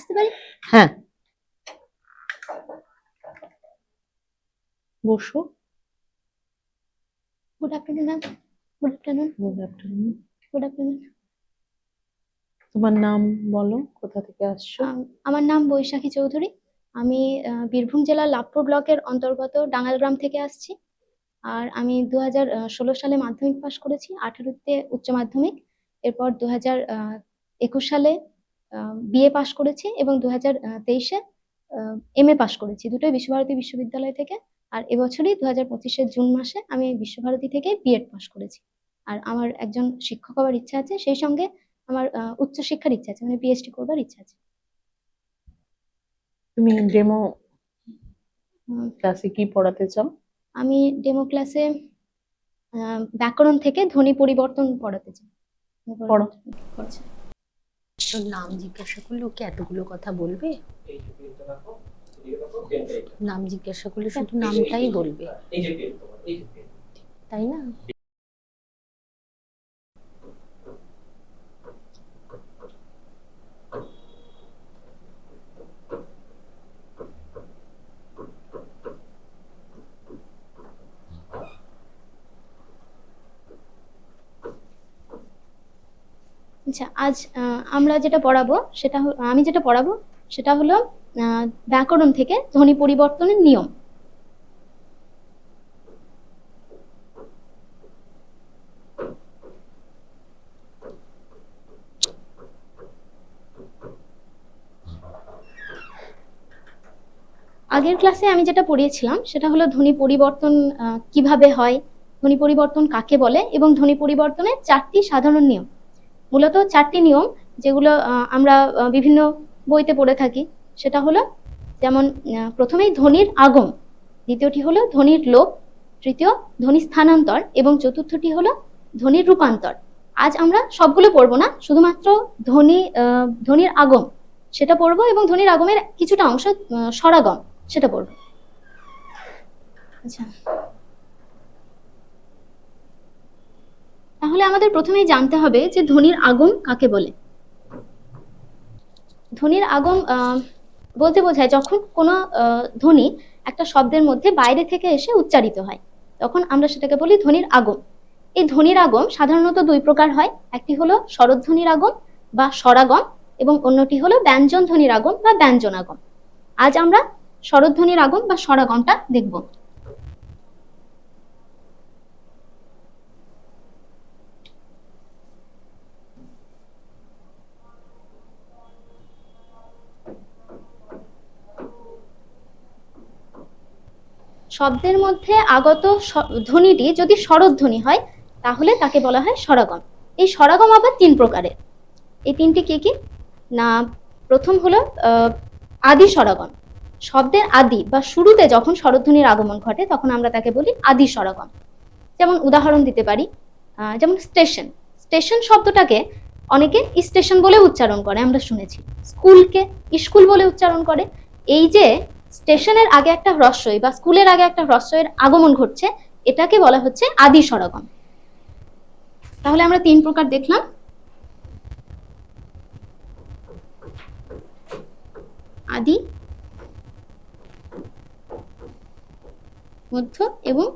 আসতে পারি? হ্যাঁ। বসো। Good afternoon ma'am good afternoon good afternoon good afternoon তোমার নাম বলো কোথা থেকে আসছো? আমার নাম বৈশাখী চৌধুরী। আমি বীরভূম জেলার লাভপুর ব্লকের অন্তর্গত ডাঙ্গালগ্রাম থেকে আসছি। আর আমি দু হাজার ষোলো সালে মাধ্যমিক পাশ করেছি আঠারোতে উচ্চ মাধ্যমিক। এরপর দু হাজার একুশ সালে বিএ পাশ করেছি এবং দু হাজার তেইশে এম এ পাশ করেছি। দুটোই বিশ্বভারতী বিশ্ববিদ্যালয় থেকে। আর এবছরই দু হাজার পঁচিশের জুন মাসে আমি বিশ্বভারতী থেকে বিএড পাশ করেছি। আর আমার একজন শিক্ষক হওয়ার ইচ্ছা আছে সেই সঙ্গে আমার উচ্চশিক্ষার ইচ্ছা আছে মানে পিএইচডি করবার ইচ্ছা আছে। তুমি ডেমো ক্লাসে কি পড়াতে চাও? আমি ডেমো ক্লাসে ব্যাকরণ থেকে ধ্বনি পরিবর্তন পড়াতে চাই। পড়ো। তোর নাম জিজ্ঞাসা করলে ওকে এতগুলো কথা বলবে নাম জিজ্ঞাসা করলে শুধু নামটাই বলবে তাই না আচ্ছা আজ আমরা যেটা পড়াবো সেটা আমি যেটা পড়াবো সেটা হলো ব্যাকরণ থেকে ধ্বনি পরিবর্তনের নিয়ম। আগের ক্লাসে আমি যেটা পড়িয়েছিলাম সেটা হলো ধ্বনি পরিবর্তন কীভাবে হয়, ধ্বনি পরিবর্তন কাকে বলে এবং ধ্বনি পরিবর্তনের চারটি সাধারণ নিয়ম। মূলত চারটি নিয়ম যেগুলো আমরা বিভিন্ন বইতে পড়ে থাকি। সেটা হলো, যেমন প্রথমেই ধ্বনির আগম দ্বিতীয়টি হলো ধ্বনির লোপ, তৃতীয় ধ্বনি স্থানান্তর, এবং চতুর্থটি হলো ধ্বনির রূপান্তর। আজ আমরা সবগুলো পড়ব না, শুধুমাত্র ধ্বনি ধ্বনির আগম সেটা পড়ব, এবং ধ্বনির আগমের কিছুটা অংশ স্বরাগম, সেটা পড়ব। আচ্ছা। তাহলে আমাদের প্রথমেই জানতে হবে যে ধ্বনির আগম কাকে বলে? ধ্বনির আগম বলতে বোঝায় যখন কোনো ধ্বনি একটা শব্দের মধ্যে বাইরে থেকে এসে উচ্চারিত হয়, তখন আমরা সেটাকে বলি ধ্বনির আগম এই ধ্বনির আগম সাধারণত দুই প্রকার হয়, একটি হলো স্বরধ্বনির আগম বা স্বরাগম এবং অন্যটি হলো ব্যঞ্জন ধ্বনির আগম বা ব্যঞ্জন আগম আজ আমরা স্বরধ্বনির আগম বা স্বরাগমটা দেখব। শব্দের মধ্যে আগত ধ্বনিটি যদি স্বরধ্বনি হয়, তাহলে তাকে বলা হয় স্বরাগম। এই স্বরাগম আবার তিন প্রকারের। এই তিনটি কি কি? না, প্রথম হলো আদি স্বরাগম। শব্দের আদি বা শুরুতে যখন স্বরধ্বনির আগমন ঘটে, তখন আমরা তাকে বলি আদি স্বরাগম। যেমন উদাহরণ দিতে পারি যেমন স্টেশন। স্টেশন শব্দটাকে অনেকে স্টেশন বলে উচ্চারণ করে, আমরা শুনেছি। স্কুলকে স্কুল বলে উচ্চারণ করে। এই যে স্টেশনের আগে একটা হ্রস্বই বা স্কুলের আগে একটা হ্রস্বয়ের আগমন ঘটছে, এটাকে বলা হচ্ছে আদি স্বরাগম তাহলে আমরা তিন প্রকার দেখলাম। আদি, মধ্য এবং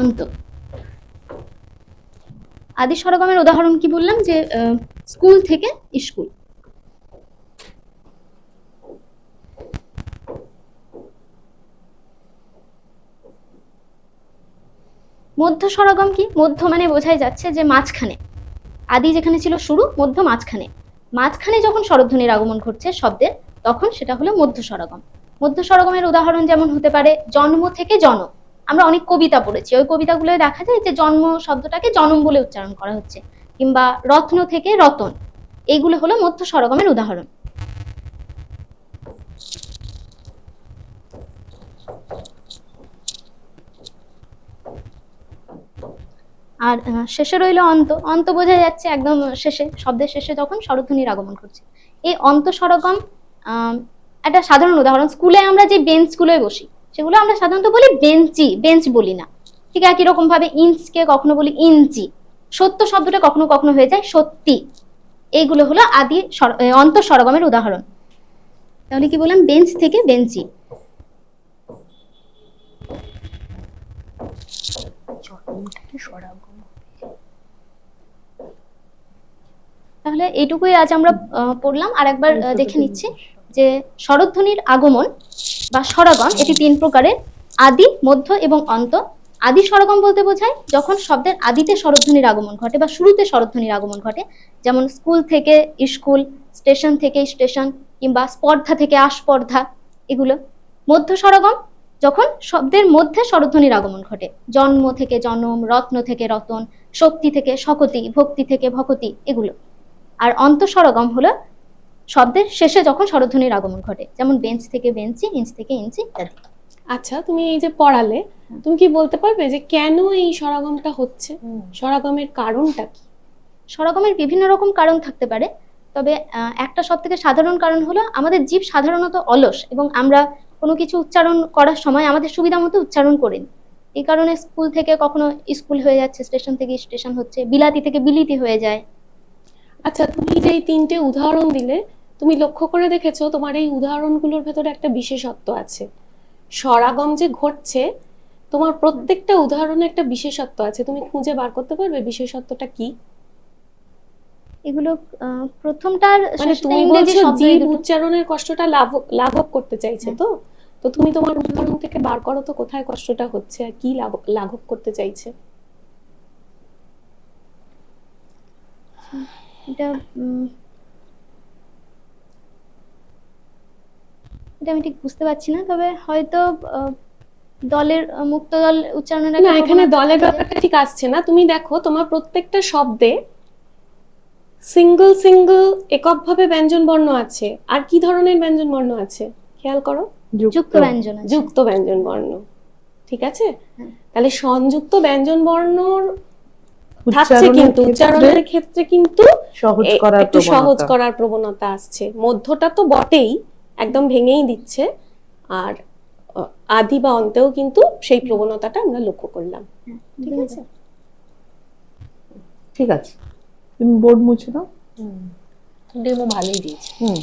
অন্ত। আদি সরগমের উদাহরণ কি বললাম? যে স্কুল থেকে স্কুল। মধ্য স্বরগম কি? মধ্য মানে বোঝাই যাচ্ছে যে মাঝখানে। আদি যেখানে ছিল শুরু, মধ্য মাঝখানে। মাঝখানে যখন স্বরধ্বনির আগমন ঘটছে শব্দের, তখন সেটা হলো মধ্য স্বরগম মধ্য স্বরগমের উদাহরণ যেমন হতে পারে, জন্ম থেকে জনম আমরা অনেক কবিতা পড়েছি। ওই কবিতাগুলোয় দেখা যায় যে জন্ম শব্দটাকে জনম বলে উচ্চারণ করা হচ্ছে। কিংবা রত্ন থেকে রতন। এইগুলো হলো মধ্য স্বরগমের উদাহরণ। আর শেষে রইল অন্ত। অন্ত বোঝা যাচ্ছে একদম শেষে শব্দের শেষে যখন স্বরধ্বনির আগমন করছে এই অন্ত স্বরগম আম, একটা সাধারণ উদাহরণ। স্কুলে আমরা যে বেঞ্চগুলোয় বসি সেগুলো আমরা সাধারণত বলি বেঞ্চি বেঞ্চ বলি না। ঠিক একই রকম ভাবে ইঞ্চকে কখনো বলি ইঞ্চি। সত্য শব্দটা কখনো কখনো হয়ে যায় সত্যি। এইগুলো হলো আদি স্বর- এ, অন্ত স্বরগমের উদাহরণ। তাহলে কি বললাম? বেঞ্চ থেকে বেঞ্চি। জন্মটা কি স্বরাগম তাহলে এইটুকুই আজ আমরা পড়লাম। আর একবার দেখে নিচ্ছি যে স্বরধ্বনির আগমন বা স্বরগম এটি তিন প্রকারের আদি মধ্য এবং অন্ত। আদি স্বরগম বলতে বোঝায় যখন শব্দের আদিতে স্বরধ্বনির আগমন ঘটে বা শুরুতে স্বরধ্বনির আগমন ঘটে যেমন স্কুল থেকে স্কুল স্টেশন থেকে স্টেশন কিংবা স্পর্ধা থেকে আস্পর্ধা এগুলো। মধ্য স্বরগম যখন শব্দের মধ্যে স্বরধ্বনির আগমন ঘটে জন্ম থেকে জনম রত্ন থেকে রতন শক্তি থেকে শকতি ভক্তি থেকে ভকতি এগুলো। আর অন্তঃস্বরগম হলো শব্দের শেষে যখন স্বরধ্বনির আগমন ঘটে যেমন বেঞ্চ থেকে বেঞ্চি ইঞ্চ থেকে ইঞ্চি ইত্যাদি। আচ্ছা তুমি এই যে পড়ালে তুমি কি বলতে পারবে যে কেন এই স্বরাগমটা হচ্ছে? স্বরাগমের কারণটা কি? স্বরগমের বিভিন্ন রকম কারণ থাকতে পারে তবে একটা সব থেকে সাধারণ কারণ হলো আমাদের জীব সাধারণত অলস এবং আমরা কোনো কিছু উচ্চারণ করার সময় আমাদের সুবিধা মতো উচ্চারণ করি না। এই কারণে স্কুল থেকে কখনো স্কুল হয়ে যাচ্ছে স্টেশন থেকে স্টেশন হচ্ছে বিলাতি থেকে বিলিতি হয়ে যায়। আচ্ছা তুমি যে এই তিনটে উদাহরণ দিলে তুমি লক্ষ্য করে দেখেছ তোমার এই উদাহরণগুলোর ভেতরে একটা বিশেষত্ব আছে। সরাগম যে ঘটছে তোমার প্রত্যেকটা উদাহরণে একটা বিশেষত্ব আছে। তুমি খুঁজে বার করতে পারবে বিশেষত্বটা কি? এগুলো প্রথমটার মানে তুমি বলছো জীব উচ্চারণের কষ্টটা লাঘব লাঘব করতে চাইছে তো? তো তুমি তোমার উদাহরণ থেকে বার করো তো কোথায় কষ্টটা হচ্ছে আর কি লাঘব লাঘব করতে চাইছে? এটা এটা আমি ঠিক বুঝতে পারছি না তবে হয়তো আহ, দলের মুক্ত দল উচ্চারণের না এখানে দলের ব্যাপারটা ঠিক আসছে না। তুমি দেখো তোমার প্রত্যেকটা শব্দে সিঙ্গল সিঙ্গল এককভাবে ব্যঞ্জন বর্ণ আছে। আর কি ধরনের ব্যঞ্জন বর্ণ আছে? খেয়াল করো। যুক্ত। ব্যঞ্জন যুক্ত ব্যঞ্জন বর্ণ। ঠিক আছে? হ্যাঁ। তাহলে সংযুক্ত ব্যঞ্জন বর্ণর থাকছে কিন্তু উচ্চারণের ক্ষেত্রে কিন্তু সহজ করার একটু সহজ করার প্রবণতা আসছে। মধ্যটা তো বটেই একদম ভেঙেই দিচ্ছে। আর আদি বা অন্তেও কিন্তু সেই প্রবণতাটা আমরা লক্ষ্য করলাম। হ্যাঁ, ঠিক আছে? ঠিক আছে। তুমি বোর্ড মুছে দাও। ডেমো ভালোই দিয়েছে। হুম।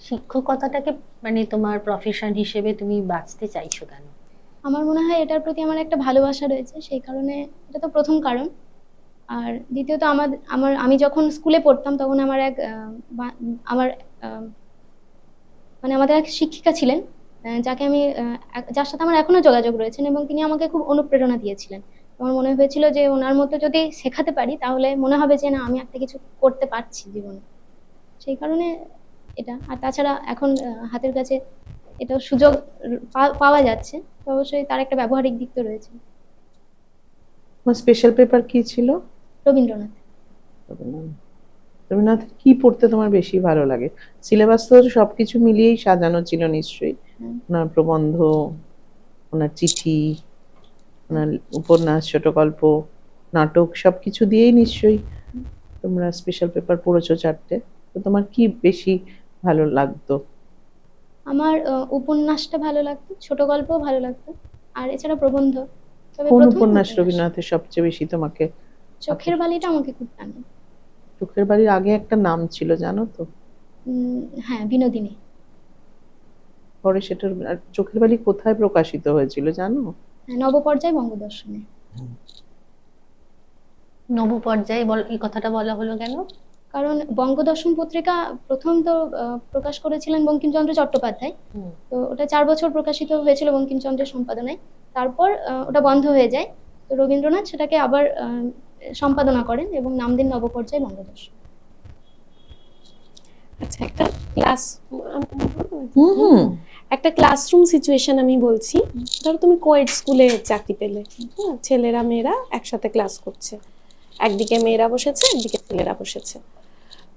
শিক্ষকতাটাকে মানে তোমার প্রফেশন হিসেবে তুমি বাঁচতে চাইছো কেন? আমার মনে হয় এটার প্রতি আমার একটা ভালোবাসা রয়েছে সেই কারণে এটা তো প্রথম কারণ। আর দ্বিতীয়ত আমার আমার, আমি যখন স্কুলে পড়তাম তখন আমার এক আমার মানে আমাদের এক শিক্ষিকা ছিলেন যাকে আমি যার সাথে আমার এখনও যোগাযোগ রয়েছেন এবং তিনি আমাকে খুব অনুপ্রেরণা দিয়েছিলেন। আমার মনে হয়েছিল যে ওনার মতো যদি শেখাতে পারি তাহলে মনে হবে যে না, আমি একটা কিছু করতে পারছি জীবনে। সেই কারণে এটা, আর তাছাড়া এখন হাতের কাছে এটাও সুযোগ পাওয়া যাচ্ছে। অবশ্যই তার একটা ব্যবহারিক দিক তো রয়েছে। স্পেশাল পেপার কি ছিল? রবীন্দ্রনাথ। রবীন্দ্রনাথের কি পড়তে তোমার বেশি ভালো লাগে? সিলেবাস তো সবকিছু মিলিয়েই সাজানো ছিল নিশ্চয়ই। ওনার প্রবন্ধ ওনার চিঠি ওনার উপন্যাস ছোট গল্প নাটক সবকিছু দিয়েই নিশ্চয়ই তোমরা স্পেশাল পেপার পড়েছো চারটে। তো তোমার কি বেশি ভালো লাগতো? আমার উপন্যাসটা ভালো লাগতো ছোট গল্পও ভালো লাগতো আর এছাড়া প্রবন্ধ। কোন উপন্যাস। রবীন্দ্রনাথের সবচেয়ে বেশি তোমাকে চোখের বালিটা আমাকে খুব টানে। চোখের বালির আগে একটা নাম ছিল জানো তো? উম, হ্যাঁ বিনোদিনী। পরে সেটার চোখের বালি কোথায় প্রকাশিত হয়েছিল জানো? হ্যাঁ, নবপর্যায় বঙ্গদর্শনে। নবপর্যায়ে বল এই কথাটা বলা হলো কেন? কারণ বঙ্গদর্শন পত্রিকা প্রথম তো আহ, প্রকাশ করেছিলেন বঙ্কিমচন্দ্র চট্টোপাধ্যায়। তো ওটা চার বছর প্রকাশিত হয়েছিল বঙ্কিমচন্দ্রের সম্পাদনায়। তারপর আহ, ওটা বন্ধ হয়ে যায়। তো রবীন্দ্রনাথ সেটাকে আবার আহ, সম্পাদনা করেন এবং নাম দিন নবপর্যায় বঙ্গদর্শন আচ্ছা একটা ক্লাস হুম হুম। একটা ক্লাসরুম সিচুয়েশন আমি বলছি। ধরো তুমি কোয়েড স্কুলে চাকরি পেলে। ছেলেরা মেয়েরা একসাথে ক্লাস করছে। একদিকে মেয়েরা বসেছে একদিকে ছেলেরা বসেছে।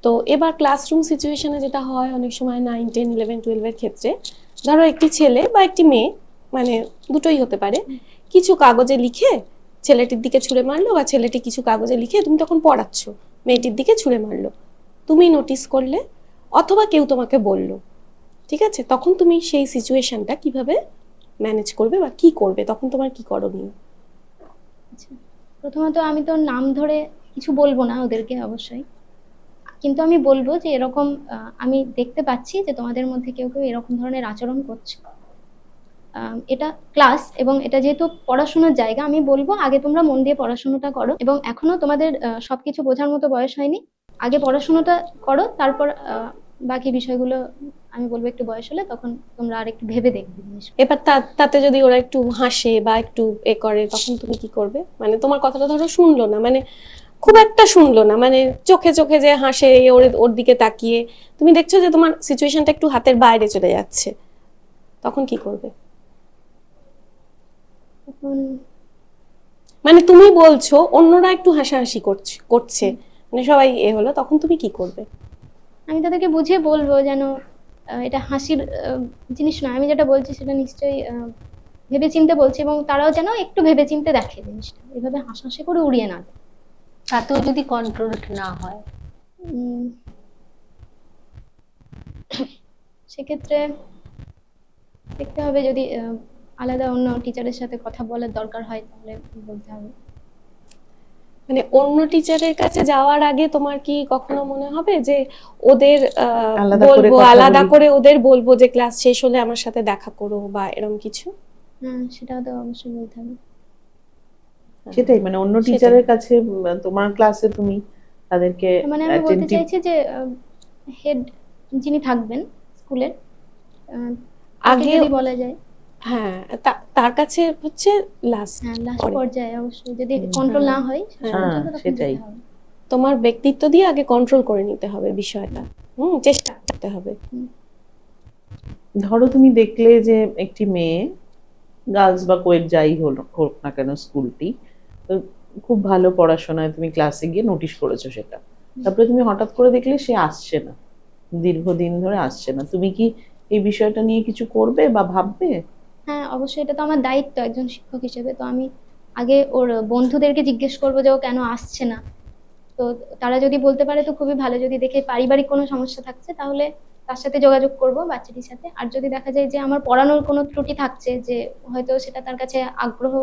তো এবার ক্লাসরুম সিচুয়েশনে যেটা হয় অনেক সময় নাইন টেন ইলেভেন টুয়েলভের ক্ষেত্রে ধরো একটি ছেলে বা একটি মেয়ে মানে দুটোই হতে পারে। কিছু কাগজে লিখে ছেলেটির দিকে ছুঁড়ে মারলো বা ছেলেটি কিছু কাগজে লিখে তুমি তখন পড়াচ্ছ। মেয়েটির দিকে ছুঁড়ে মারলো। তুমি নোটিস করলে অথবা কেউ তোমাকে বলল। ঠিক আছে? তখন তুমি সেই সিচুয়েশনটা কীভাবে ম্যানেজ করবে বা কি করবে? তখন তোমার কি করণীয়? আচ্ছা। প্রথমত আমি তো নাম ধরে কিছু বলব না ওদেরকে অবশ্যই। কিন্তু আমি বলব যে এরকম আমি দেখতে পাচ্ছি যে তোমাদের মধ্যে কেউ কেউ এরকম ধরনের আচরণ করছে। এটা ক্লাস এবং এটা যেহেতু পড়াশোনার জায়গা, আমি বলব আগে তোমরা মন দিয়ে পড়াশোনাটা করো এবং এখনও তোমাদের সবকিছু বোঝার মতো বয়স হয়নি। আগে পড়াশোনাটা করো, তারপর বাকি বিষয়গুলো আমি বলব একটু বয়স হলে তখন তোমরা আর একটু ভেবে দেখবে। এবার তাতে যদি ওরা একটু হাসে বা একটু এ করে, তখন তুমি কি করবে? মানে তোমার কথাটা ধরো শুনলো না মানে খুব একটা শুনলো না মানে চোখে চোখে যে হাসে ওর ওর দিকে তাকিয়ে। তুমি দেখছ যে তোমার সিচুয়েশনটা একটু হাতের বাইরে চলে যাচ্ছে। তখন কি করবে? মানে তুমি বলছো অন্যরা একটু হাসাহাসি করছে করছে। মানে সবাই এ হলো তখন তুমি কি করবে? আমি তাদেরকে বুঝিয়ে বলব যেন এটা হাসির জিনিস নয়। আমি যেটা বলছি সেটা নিশ্চয়ই আহ, ভেবেচিন্তে বলছি এবং তারাও যেন একটু ভেবেচিন্তে দেখে জিনিসটা। এভাবে হাসাহাসি করে উড়িয়ে না দেয়। তাতেও যদি কন্ট্রোল না হয়। উম, সেক্ষেত্রে দেখতে হবে যদি আহ, আলাদা অন্য টিচারের সাথে কথা বলার দরকার হয় তাহলে বলতে হবে। মানে অন্য টিচারের কাছে যাওয়ার আগে তোমার কি কখনো মনে হবে যে ওদের আহ, বলব আলাদা করে ওদের বলব যে ক্লাস শেষ হলে আমার সাথে দেখা করো বা এরকম কিছু? হ্যাঁ সেটাও তো অবশ্যই বলতে হবে। সেটাই মানে অন্য। টিচারের কাছে তোমার ক্লাসে তুমি তাদেরকে মানে আমি বলতে চাইছি যে হেড যিনি থাকবেন স্কুলের আগে যদি বলা যায়। হ্যাঁ তার কাছে হচ্ছে লাস্ট হ্যাঁ লাস্ট পর্যায়ে অবশ্যই। যদি কন্ট্রোল না হ্যাঁ। হয় সেটাই। তোমার ব্যক্তিত্ব দিয়ে আগে কন্ট্রোল করে নিতে হবে বিষয়টা। হুম চেষ্টা করতে হবে। ধরো তুমি দেখলে যে একটি মেয়ে গার্লস বা কোয়েট যাই হলো হোক না কেন স্কুলটি তো খুব ভালো পড়াশোনায় তুমি ক্লাসে গিয়ে নোটিশ করেছ সেটা। তারপরে তুমি হঠাৎ করে দেখলে সে আসছে না। দীর্ঘদিন ধরে আসছে না। তুমি কি এই বিষয়টা নিয়ে কিছু করবে বা ভাববে? হ্যাঁ অবশ্যই এটা তো আমার দায়িত্ব একজন শিক্ষক হিসেবে। তো আমি আগে ওর বন্ধুদেরকে জিজ্ঞেস করব যে ও কেন আসছে না। তো তারা যদি বলতে পারে তো খুবই ভালো। যদি দেখে পারিবারিক কোনো সমস্যা থাকছে তাহলে তার সাথে যোগাযোগ করব বাচ্চাটির সাথে। আর যদি দেখা যায় যে আমার পড়ানোর কোনো ত্রুটি থাকছে যে হয়তো সেটা তার কাছে আগ্রহ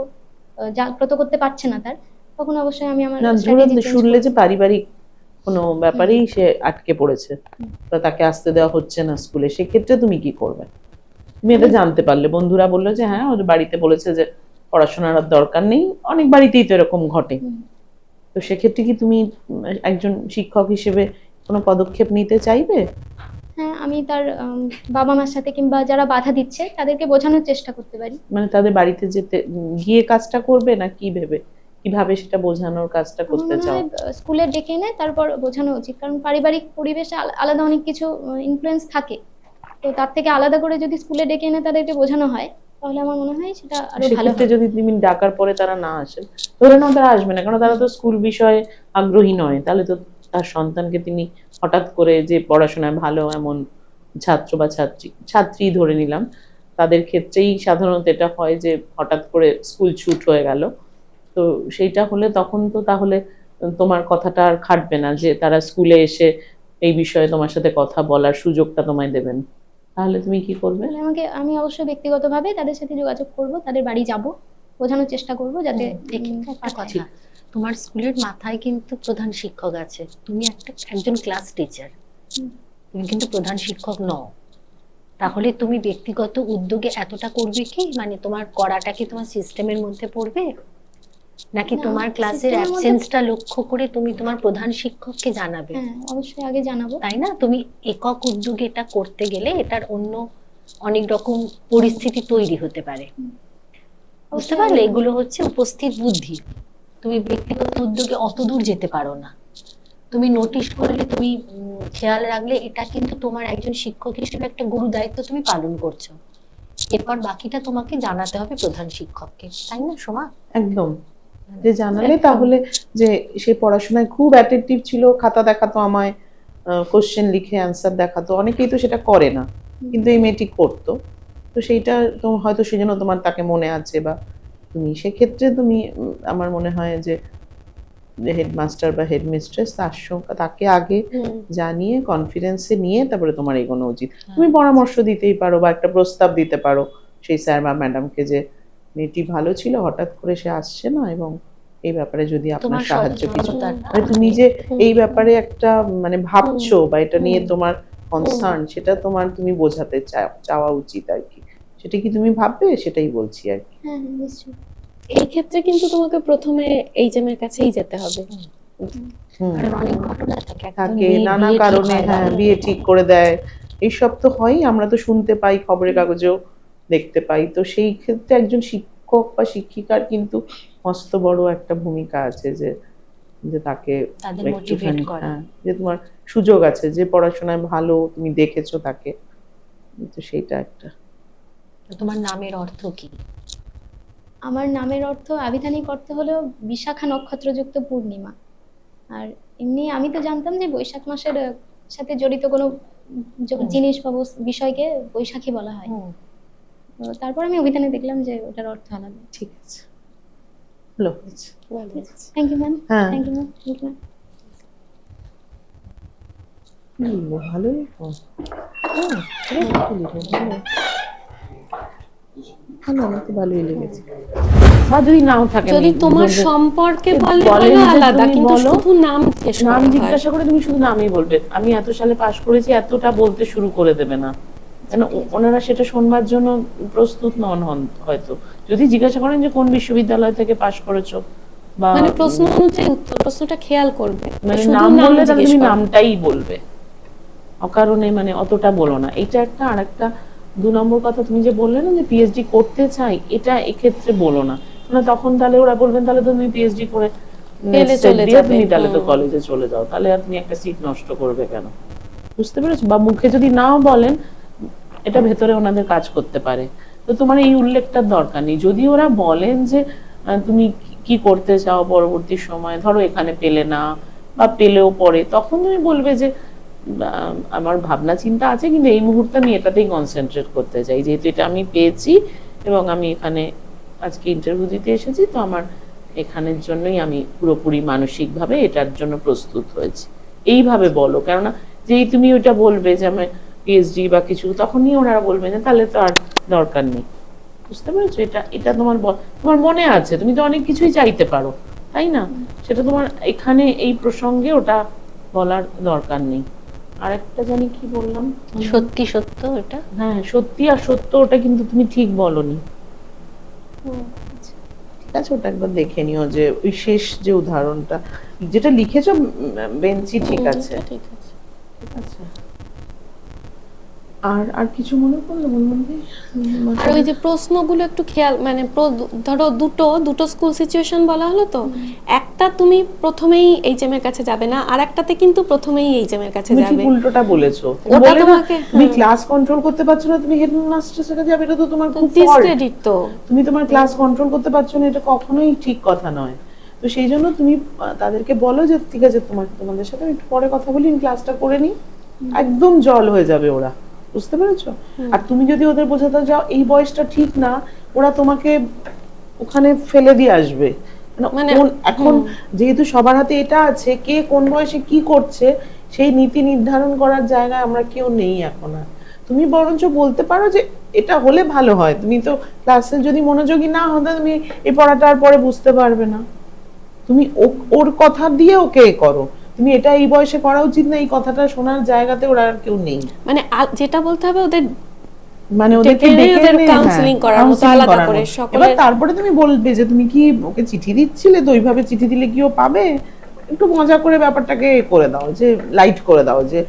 জাগ্রত করতে পারছে না তার তখন অবশ্যই আমি আমার শুনলে যে পারিবারিক কোনো ব্যাপারেই সে আটকে পড়েছে তাকে আসতে দেওয়া হচ্ছে না স্কুলে সেক্ষেত্রে তুমি কি করবে? তুমি এটা জানতে পারলে। বন্ধুরা বলল যে হ্যাঁ ওর বাড়িতে বলেছে যে পড়াশোনার দরকার নেই। অনেক বাড়িতেই তো এরকম ঘটে। তো সেক্ষেত্রে কি তুমি একজন শিক্ষক হিসেবে কোনো পদক্ষেপ নিতে চাইবে? হ্যাঁ আমি তার বাবা মার সাথে কিংবা যারা বাধা দিচ্ছে তাদেরকে বোঝানোর চেষ্টা করতে পারি। মানে তাদের বাড়িতে যেতে গিয়ে কাজটা করবে না কি ভেবে? কীভাবে সেটা বোঝানোর কাজটা করতে চাও? স্কুলে ডেকে এনে তারপর বোঝানো উচিত। কারণ পারিবারিক পরিবেশে আলাদা অনেক কিছু ইনফ্লুয়েন্স থাকে। তো তার থেকে আলাদা করে যদি স্কুলে ডেকে এনে তাদেরকে বোঝানো হয় তাহলে আমার মনে হয় সেটা আরও ভালো হবে যদি তুমি ডাকার পরে তারা না আসেন ধরে নাও তারা আসবে না কারণ তারা তো স্কুল বিষয়ে আগ্রহী নয় তাহলে তো তার সন্তানকে তিনি হঠাৎ করে যে পড়াশোনায় ভালো এমন ছাত্র বা ছাত্রী ছাত্রী ধরে নিলাম তাদের ক্ষেত্রেই সাধারণত এটা হয় যে হঠাৎ করে স্কুল ছুট হয়ে গেল তো সেইটা হলে তখন তো তাহলে তোমার কথাটা আর খাটবে না যে তারা স্কুলে এসে এই বিষয়ে তোমার সাথে কথা বলার সুযোগটা তোমায় দেবেন। তাহলে তুমি কি করবে? আমাকে আমি অবশ্যই ব্যক্তিগতভাবে তাদের সাথে যোগাযোগ করব তাদের বাড়ি যাব বোঝানোর চেষ্টা করব যাতে একটা কথা। তোমার স্কুলের মাথায় কিন্তু প্রধান শিক্ষক আছে। তুমি একটা একজন ক্লাস টিচার। তুমি কিন্তু প্রধান শিক্ষক নও। তাহলে তুমি ব্যক্তিগত উদ্যোগে এতটা করবে কি? মানে তোমার করাটা কি তোমার সিস্টেমের মধ্যে পড়বে? নাকি তোমার ক্লাসের অ্যাবসেন্সটা লক্ষ্য করে তুমি তোমার প্রধান শিক্ষককে জানাবে? হ্যাঁ অবশ্যই আগে জানাব। তাই না? তুমি একক উদ্যোগে এটা করতে গেলে এটার অন্য অনেক রকম পরিস্থিতি তৈরি হতে পারে। বুঝতে পারলে? এগুলো হচ্ছে উপস্থিত বুদ্ধি। তুমি ব্যক্তিগত উদ্যোগে অত দূর যেতে পারো না। তুমি নোটিশ করলে তুমি উম, খেয়াল রাখলে এটা কিন্তু তোমার একজন শিক্ষক হিসেবে একটা গুরু দায়িত্ব তুমি পালন করছ। এরপর বাকিটা তোমাকে জানাতে হবে প্রধান শিক্ষককে। তাই না সোমা? একদম। যে জানালে তাহলে যে সে পড়াশোনায় খুব অ্যাটেন্টিভ ছিল খাতা দেখাতো আমায় কোশ্চেন লিখে অ্যান্সার দেখাতো। অনেকেই তো সেটা করে না কিন্তু এই মেয়েটি করতো। তো সেইটা তো হয়তো সেজন্য তোমার তাকে মনে আছে বা তুমি। সেক্ষেত্রে তুমি আমার মনে হয় যে হেডমাস্টার বা হেডমিস্ট্রেস তার সঙ্গে তাকে আগে। জানিয়ে কনফিডেন্সে নিয়ে তারপরে তোমার এগোনো উচিত। তুমি পরামর্শ দিতেই পারো বা একটা প্রস্তাব দিতে পারো সেই স্যার বা ম্যাডামকে যে মেয়েটি ভালো ছিল হঠাৎ করে সে আসছে না এবং এই ব্যাপারে যদি আপনার সাহায্য কিছু মানে তুমি যে এই ব্যাপারে একটা মানে ভাবছ বা এটা নিয়ে তোমার কনসার্ন সেটা তোমার তুমি বোঝাতে চাও চাওয়া উচিত আর কি। সেটা কি তুমি ভাববে? সেটাই বলছি আর কি। হ্যাঁ হ্যাঁ এই ক্ষেত্রে কিন্তু তোমাকে প্রথমে এইচএম এর কাছেই যেতে হবে। থাকে নানা কারণে হ্যাঁ। বিয়ে ঠিক করে দেয়। এইসব তো হয়ই আমরা তো শুনতে পাই খবরের কাগজেও। দেখতে পাই। তো সেই ক্ষেত্রে একজন শিক্ষক বা শিক্ষিকার কিন্তু মস্ত বড় একটা ভূমিকা আছে যে যে তাকে হ্যাঁ, যে তোমার সুযোগ আছে যে পড়াশোনায় ভালো তুমি দেখেছ তাকে। তো সেইটা একটা। তোমার নামের অর্থ কি? আমার নামের অর্থ আবিধানিক অর্থ হলো বিশাখা নক্ষত্রযুক্ত পূর্ণিমা। আর এমনি আমি তো জানতাম যে বৈশাখ মাসের সাথে জড়িত কোনো জিনিস বা বিষয়কে বৈশাখী বলা হয়। তো তারপর আমি অভিধানে দেখলাম যে ওটার অর্থ আলাদা। ঠিক আছে। ভালো হয়েছে। থ্যাংক ইউ ম্যাম হ্যাঁ। Thank you ma'am thank you ভালোই তো। হ্যাঁ, বেশ ভালোই, ভালো। ভালো আমার তো ভালোই লেগেছে। বা যদি নাও থাকে যদি তোমার সম্পর্কে বলেন বলে আলাদা তুমি কিন্তু শুধু নাম নাম জিজ্ঞাসা করে তুমি শুধু নামই বলবে। আমি এত সালে পাশ করেছি এতটা বলতে শুরু করে দেবে না। কেন? ওনারা সেটা শোনবার জন্য প্রস্তুত নন হন হয়তো। যদি জিজ্ঞাসা করেন যে কোন বিশ্ববিদ্যালয় থেকে পাশ করেছ বা মানে প্রশ্ন অনুযায়ী উত্তর প্রশ্নটা খেয়াল করবে। মানে নাম বললে তাহলে তুমি নামটাই বলবে। অকারণে মানে অতটা বলো না। এটা একটা আর একটা দু নম্বর কথা। তুমি যে বললে না যে পিএইচডি করতে চাই এটা এক্ষেত্রে বলো না। মানে তখন তাহলে ওরা বলবেন তাহলে তো তুমি পিএইচডি করে তুমি তাহলে তো কলেজে চলে যাও। তাহলে তুমি একটা সিট নষ্ট করবে কেন? বুঝতে পেরেছ? বা মুখে যদি নাও বলেন এটা ভেতরে ওনাদের কাজ করতে পারে। তো তোমার এই উল্লেখটার দরকার নেই। যদি ওরা বলেন যে তুমি কি- করতে চাও পরবর্তী সময়, ধরো এখানে পেলে না বা পেলেও পরে, তখন তুমি বলবে যে আমার ভাবনা চিন্তা আছে, কিন্তু এই মুহূর্তে আমি এটাতেই কনসেন্ট্রেট করতে চাই। যেহেতু এটা আমি পেয়েছি এবং আমি এখানে আজকে ইন্টারভিউ দিতে এসেছি, তো আমার এখানের জন্যই আমি পুরোপুরি মানসিকভাবে এটার জন্য প্রস্তুত হয়েছি। এইভাবে বলো, কেননা যেই তুমি ওইটা বলবে যে, আমি পিএইচডি বা কিছু তখনই ওনারা বলবে যে তাহলে তো আর দরকার নেই। বুঝতে পেরেছ? এটা এটা তোমার তোমার মনে আছে তুমি তো অনেক কিছুই চাইতে পারো তাই না? সেটা তোমার এখানে এই প্রসঙ্গে ওটা বলার দরকার নেই। আরেকটা জানি কি বললাম? সত্যি সত্য এটা হ্যাঁ সত্যি আর সত্য ওটা কিন্তু তুমি ঠিক বলনি। ঠিক আছে ওটা একবার দেখে নিও যে ওই শেষ যে উদাহরণটা। যেটা লিখেছো বেঞ্চি ঠিক আছে। ঠিক আছে। ঠিক আছে। আর আর কিছু মনে পড়ল বলবি আর ওই যে প্রশ্নগুলো একটু খেয়াল মানে ধরো দুটো দুটো স্কুল সিচুয়েশন বলা হলো তো? একটা তুমি প্রথমেই এইচএম এর কাছে যাবে না আর একটাতে কিন্তু প্রথমেই এইচএম এর কাছে তুমি যাবে। উল্টোটা বলেছ। ওটা তোমাকে, তুমি ক্লাস কন্ট্রোল করতে পারছ না তুমি হেডমাস্টারের কাছে যাবে এটা তো তোমার খুব ডিসক্রেডিট তো। তুমি তোমার ক্লাস কন্ট্রোল করতে পারছ না এটা কখনোই ঠিক কথা নয়। তো সেই জন্য তুমি তাদেরকে বলো যে ঠিক আছে তোমার তোমাদের সাথে একটু পরে কথা বলি ক্লাসটা করে নিই। একদম জল হয়ে যাবে ওরা। বুঝতে পেরেছ? আর তুমি যদি ওদের বোঝাতে যাও এই বয়সটা ঠিক না ওরা তোমাকে ওখানে ফেলে দিয়ে আসবে। মানে মানে, এখন যেহেতু সবার হাতে এটা আছে কে কোন বয়সে কি করছে সেই নীতি নির্ধারণ করার জায়গায় আমরা কেউ নেই এখন আর। তুমি বরঞ্চ বলতে পারো যে এটা হলে ভালো হয়। তুমি তো ক্লাসে যদি মনোযোগী না হতে তুমি এই পড়াটা আর পরে বুঝতে পারবে না। তুমি ওর কথা দিয়ে ওকে এ করো। তুমি এটা এই বয়সে করা উচিত না এই কথাটা শোনার জায়গাতে ওরা আর কেউ নেই। মানে যেটা বলতে হবে ওদের মানে ওদেরকে ডেকে counseling করার মতো আলাদা করে মতো। সকলের- এবার তারপরে তুমি বলবে যে তুমি কি ওকে চিঠি দিচ্ছিলে তো ওইভাবে চিঠি দিলে কি ও পাবে? একটু মজা করে ব্যাপারটাকে করে দাও যে লাইট করে দাও যে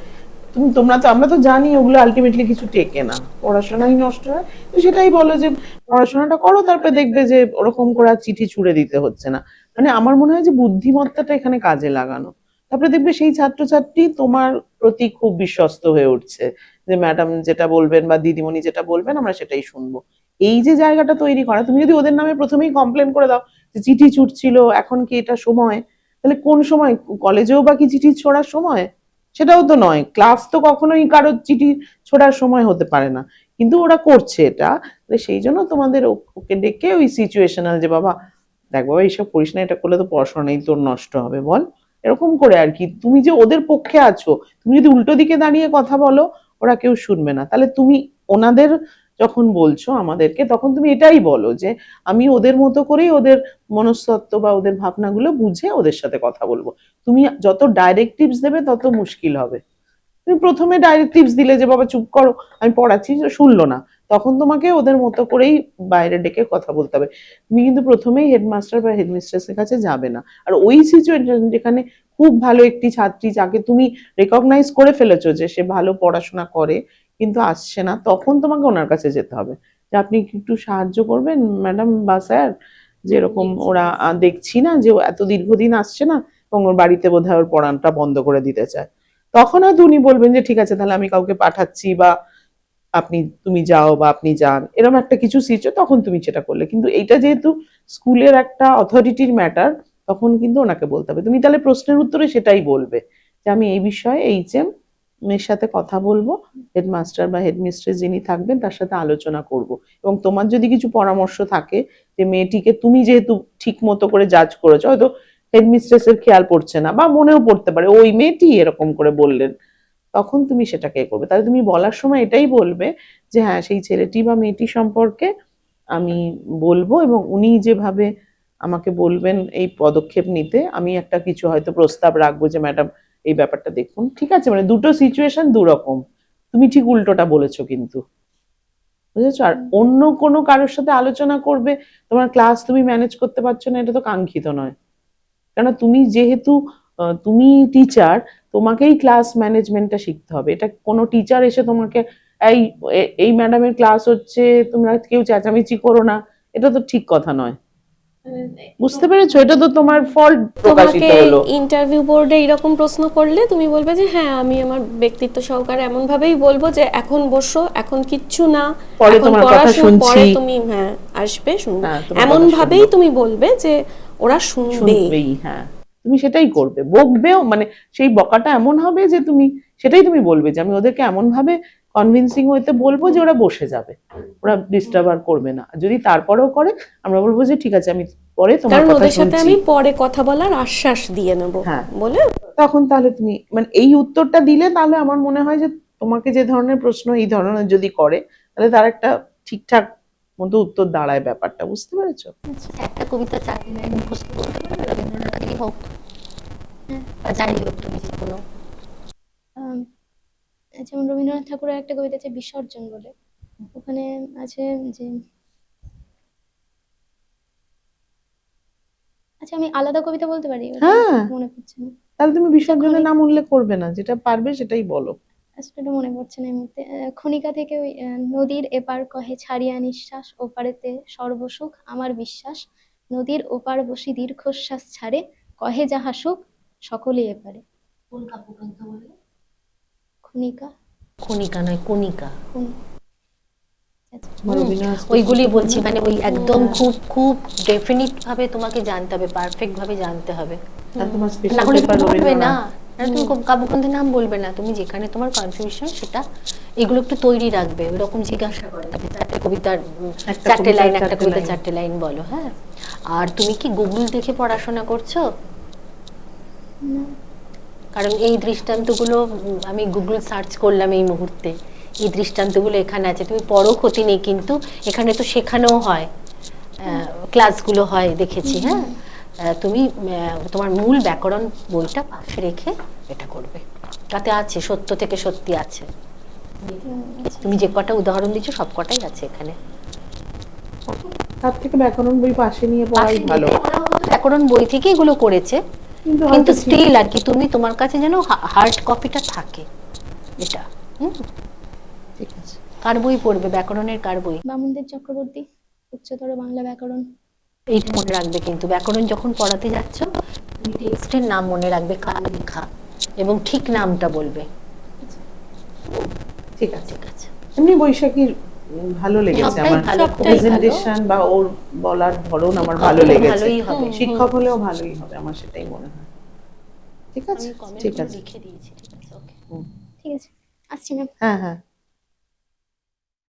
তুমি তোমরা তো আমরা তো জানি ওগুলো আলটিমেটলি কিছু টেকে না পড়াশোনাই নষ্ট হয়। তো সেটাই বলো যে পড়াশোনাটা করো তারপরে দেখবে যে ওরকম করে চিঠি ছুড়ে দিতে হচ্ছে না। মানে আমার মনে হয় যে বুদ্ধিমত্তাটা এখানে কাজে লাগানো। তারপরে দেখবে সেই ছাত্রছাত্রী তোমার প্রতি খুব বিশ্বস্ত হয়ে উঠছে যে, ম্যাডাম যেটা বলবেন বা দিদিমণি যেটা বলবেন, আমরা সেটাই শুনব। এই যে জায়গাটা তৈরি করা, তুমি যদি ওদের নামে প্রথমেই কমপ্লেন করে দাও যে, চিঠি ছুটছিল, এখন কি এটা সময়? তাহলে কোন সময়? কলেজেও বা কি চিঠি ছোড়ার সময়? সেটাও তো নয়। ক্লাস তো কখনোই কারোর চিঠি ছোড়ার সময় হতে পারে না। কিন্তু ওরা করছে এটা। সেই জন্য তোমাদের ওকে ডেকে ওই সিচুয়েশনাল যে, বাবা, দেখ বাবা, এইসব করিস না, এটা করলে তো পড়াশোনাই তোর নষ্ট হবে, বল। এরকম করে আর কি। তুমি যে ওদের পক্ষে আছো, তুমি যদি উল্টো দিকে দাঁড়িয়ে কথা বলো, ওরা কেউ শুনবে না। তাহলে তুমি ওনাদের যখন বলছো আমাদেরকে, তখন তুমি এটাই বলো যে, আমি ওদের মতো করেই ওদের মনস্তত্ত্ব বা ওদের ভাবনাগুলো বুঝে ওদের সাথে কথা বলব। তুমি যত ডাইরেক্টিভস দেবে, তত মুশকিল হবে। তুমি প্রথমে ডাইরেক্টিভস দিলে যে, বাবা চুপ করো, আমি পড়াচ্ছি শুনলো না। তখন তোমাকে ওদের মতো করেই বাইরে ডেকে কথা বলতে হবে। তুমি কিন্তু প্রথমেই হেডমাস্টার বা হেডমিস্ট্রেসের কাছে যাবে না। আর ওই সিচুয়েশন যেখানে খুব ভালো একটি ছাত্রী যাকে তুমি রেকগনাইজ করে ফেলেছো যে সে ভালো পড়াশোনা করে কিন্তু আসছে না তখন তোমাকে ওনার কাছে যেতে হবে। যে আপনি একটু সাহায্য করবেন ম্যাডাম বা স্যার? যেরকম ওরা দেখছি না যে এত দীর্ঘদিন আসছে না এবং ওর বাড়িতে বোধহয় ওর পড়ানটা বন্ধ করে দিতে চায়। তখন হয়তো উনি বলবেন যে ঠিক আছে তাহলে আমি কাউকে পাঠাচ্ছি বা আপনি, তুমি যাও বা আপনি যান, এরকম একটা কিছু সিচুয়ে তখন তুমি সেটা করলে। কিন্তু এইটা যেহেতু স্কুলের একটা অথরিটির ম্যাটার তখন কিন্তু ওনাকে বলতে হবে। তুমি তাহলে প্রশ্নের উত্তরে সেটাই বলবে যে, আমি এই বিষয়ে এইচ এম এর সাথে কথা বলব হেডমাস্টার বা হেডমিস্ট্রেস যিনি থাকবেন, তার সাথে আলোচনা করব। এবং তোমার যদি কিছু পরামর্শ থাকে যে, মেয়েটিকে তুমি যেহেতু ঠিক মতো করে জাজ করেছ, হয়তো হেডমিস্ট্রেসের খেয়াল পড়ছে না বা মনেও পড়তে পারে, ওই মেয়েটি এরকম করে বললেন। তখন তুমি সেটাকে করবে। তাহলে তুমি বলার সময় এটাই বলবে যে হ্যাঁ সেই ছেলেটি বা মেয়েটি সম্পর্কে আমি বলব এবং উনি যেভাবে আমাকে বলবেন এই পদক্ষেপ নিতে আমি একটা কিছু হয়তো প্রস্তাব রাখব যে ম্যাডাম এই ব্যাপারটা দেখুন। ঠিক আছে? মানে দুটো সিচুয়েশন দু রকম তুমি ঠিক উল্টোটা বলেছ কিন্তু। বুঝেছ? আর অন্য কোনো কারোর সাথে আলোচনা করবে তোমার ক্লাস তুমি ম্যানেজ করতে পারছ না এটা তো কাঙ্ক্ষিত নয়। কেন তুমি যেহেতু তুমি টিচার তোমাকেই ক্লাস ম্যানেজমেন্টটা শিখতে হবে। এটা কোনো টিচার এসে তোমাকে এই এই ম্যাডামের ক্লাস হচ্ছে তোমরা কেউ চেঁচামেচি করো না। এটা তো ঠিক কথা নয়। বুঝতে পেরেছ? এটা তো তোমার ফল্ট প্রকাশিত হলো। ইন্টারভিউ বোর্ডে এরকম প্রশ্ন করলে তুমি বলবে যে হ্যাঁ আমি আমার ব্যক্তিত্ব সহকারে এমন ভাবেই বলব যে এখন বসো এখন কিচ্ছু না পরে তোমার কথা শুনছি। পরে তুমি হ্যাঁ আসবে শুনবে। হ্যাঁ, এমন ভাবেই তুমি বলবে যে ওরা শুনবে শুনবেই হ্যাঁ। তুমি সেটাই করবে। বকবেও মানে সেই বকাটা এমন হবে যে তুমি সেটাই তুমি বলবে যে আমি ওদেরকে এমন ভাবে কনভিন্সিং হইতে বলব যে ওরা বসে যাবে। ওরা ডিস্টার্ব আর করবে না। যদি তারপরেও করে আমরা বলব যে ঠিক আছে আমি পরে তোমার কথা ওদের সাথে আমি পরে কথা বলার আশ্বাস দিয়ে নেব হ্যাঁ। বলে? তখন তাহলে তুমি মানে এই উত্তরটা দিলে তাহলে আমার মনে হয় যে তোমাকে যে ধরনের প্রশ্ন এই ধরনের যদি করে তাহলে তার একটা ঠিকঠাক মতো উত্তর দাঁড়ায় ব্যাপারটা বুঝতে পেরেছ? একটা কবিতা চাকরি মুখস্থ করতে পারবে রবীন্দ্রনাথেরই হোক। হ্যাঁ বা হোক তুমি কোনো যেমন রবীন্দ্রনাথ ঠাকুরের একটা কবিতা আছে বিসর্জন বলে। ওখানে আছে যে আচ্ছা আমি আলাদা কবিতা বলতে পারি? হ্যাঁ। মনে পড়ছে না। তাহলে তুমি বিসর্জনের নাম উল্লেখ করবে না যেটা পারবে সেটাই বলো। আসলে মনে পড়ছে না এই মুহূর্তে খনিকা থেকে ওই নদীর এপার কহে ছাড়িয়া নিঃশ্বাস ওপারেতে সর্বসুখ আমার বিশ্বাস। নদীর ওপার বসি দীর্ঘশ্বাস ছাড়ে কহে যাহা সুখ সকলেই এপারে। কোন কাব্যগ্রন্থ বললে খনিকা কণিকা নয় কণিকা। আচ্ছা, ওইগুলি বলছি মানে ওই একদম খুব খুব ডেফিনিট ভাবে তোমাকে জানতে হবে পারফেক্ট ভাবে জানতে হবে। না। তুমি নাম বলবে না। তুমি যেখানে তোমার কনফিউশন সেটা এগুলো একটু তৈরি রাখবে। ওরকম জিজ্ঞাসা করে। চারটে কবিতার চারটে লাইন একটা কবিতা চারটে লাইন বলো হ্যাঁ? আর তুমি কি গুগল দেখে পড়াশোনা করছ? কারণ এই দৃষ্টান্তগুলো আমি গুগল সার্চ করলাম এই মুহূর্তে। এই দৃষ্টান্তগুলো এখানে আছে। তুমি পড়ো ক্ষতি নেই কিন্তু এখানে তো শেখানোও হয়। ক্লাসগুলো হয় দেখেছি হ্যাঁ? তুমি আহ, তোমার মূল ব্যাকরণ বইটা পাশে রেখে এটা করবে। তাতে আছে সত্য থেকে সত্যি আছে। তুমি যে কটা উদাহরণ দিচ্ছ সব কটাই আছে এখানে। তার থেকে ব্যাকরণ বই পাশে নিয়ে পড়াই ভালো। ব্যাকরণ বই থেকে এগুলো করেছে। কিন্তু স্টিল আর কি তুমি তোমার কাছে যেন হার্ড কপিটা থাকে। এটা হুম? ঠিক আছে। কার বই পড়বে? ব্যাকরণের কার বই? বামনদেব চক্রবর্তী উচ্চতর বাংলা ব্যাকরণ। এইটা মনে রাখবে কিন্তু। ব্যাকরণ যখন পড়াতে যাচ্ছ তুমি টেক্সটের নাম মনে রাখবে কার লেখা এবং ঠিক নামটা বলবে। ঠিক আছে। ঠিক আছে। এমনি বৈশাখীর ভালো লেগেছে আমার। প্রেজেন্টেশন বা ওর বলার ধরন আমার ভালো লেগেছে। শিক্ষক হলেও ভালোই হবে আমার সেটাই মনে হয়। ঠিক আছে? ঠিক আছে। লিখে দিয়েছি ঠিক আছে ওকে। ঠিক আছে। আসছি ম্যাম। হ্যাঁ হ্যাঁ।